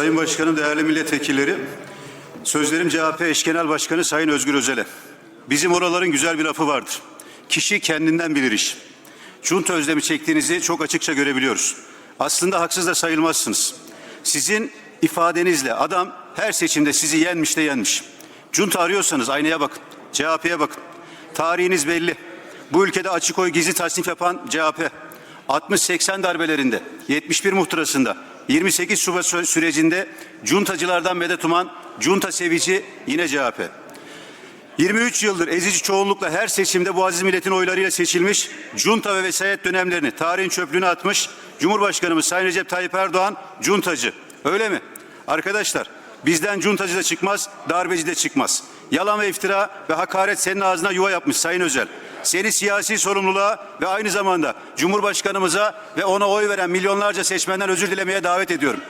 Sayın Başkanım, değerli milletvekilleri, sözlerim CHP eş genel başkanı Sayın Özgür Özel'e. Bizim oraların güzel bir lafı vardır. Kişi kendinden bilir iş. Junta özlemi çektiğinizi çok açıkça görebiliyoruz. Aslında haksız da sayılmazsınız. Sizin ifadenizle adam her seçimde sizi yenmiş de yenmiş. Junta arıyorsanız aynaya bakın, CHP'ye bakın. Tarihiniz belli. Bu ülkede açık oy gizli tasnif yapan CHP. 60-80 darbelerinde, 71 muhtırasında, 28 Şubat sü- sürecinde cuntacılardan medet uman, junta sevici yine CHP. 23 yıldır ezici çoğunlukla her seçimde bu aziz milletin oylarıyla seçilmiş, junta ve vesayet dönemlerini tarihin çöplüğüne atmış, Cumhurbaşkanımız Sayın Recep Tayyip Erdoğan cuntacı. Öyle mi? Arkadaşlar bizden cuntacı da çıkmaz, darbeci de çıkmaz. Yalan ve iftira ve hakaret senin ağzına yuva yapmış Sayın Özel. Seni siyasi sorumluluğa ve aynı zamanda Cumhurbaşkanımıza ve ona oy veren milyonlarca seçmenden özür dilemeye davet ediyorum.